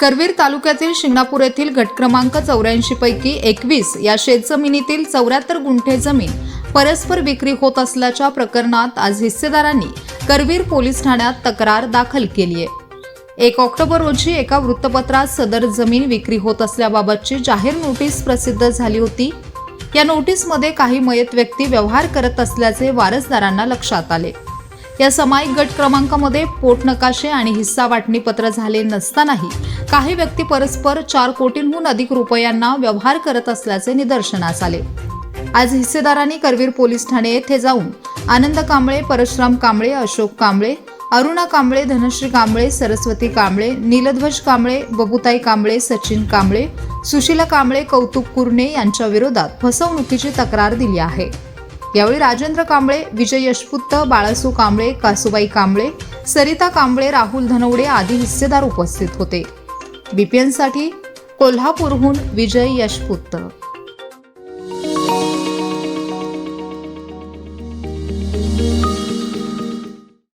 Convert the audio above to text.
करवीर तालुक्यातील शिंगणापूर येथील गट क्रमांक चौऱ्याऐंशी पैकी एकवीस या शेतजमिनीतील चौऱ्याहत्तर गुंठे जमीन परस्पर विक्री होत असल्याच्या प्रकरणात आज हिस्सेदारांनी करवीर पोलीस ठाण्यात तक्रार दाखल केली आहे. एक ऑक्टोबर रोजी एका वृत्तपत्रात सदर जमीन विक्री होत असल्याबाबतची जाहीर नोटीस प्रसिद्ध झाली होती. या नोटीसमध्ये काही मयत व्यक्ती व्यवहार करत असल्याचे वारसदारांना लक्षात आले. या समायिक गट क्रमांकामध्ये पोट नकाशे आणि हिस्सा वाटणी पत्र झाले नसतानाही काही व्यक्ती परस्पर चार कोटींहून अधिक रुपयांना व्यवहार करत असल्याचे निदर्शनास आले. आज हिस्सेदारांनी करवीर पोलीस ठाणे येथे जाऊन आनंद कांबळे परशुराम कांबळे अशोक कांबळे अरुणा कांबळे धनश्री कांबळे सरस्वती कांबळे नीलध्वज कांबळे बबुताई कांबळे सचिन कांबळे सुशीला कांबळे कौतुक कुरणे यांच्या विरोधात फसवणुकीची तक्रार दिली आहे. यावेळी राजेंद्र कांबळे विजय यशपुत्त बाळासू कांबळे कासूबाई कांबळे सरिता कांबळे राहुल धनवडे आदी हिस्सेदार उपस्थित होते. बीपीएनसाठी कोल्हापूरहून विजय यशपुत्त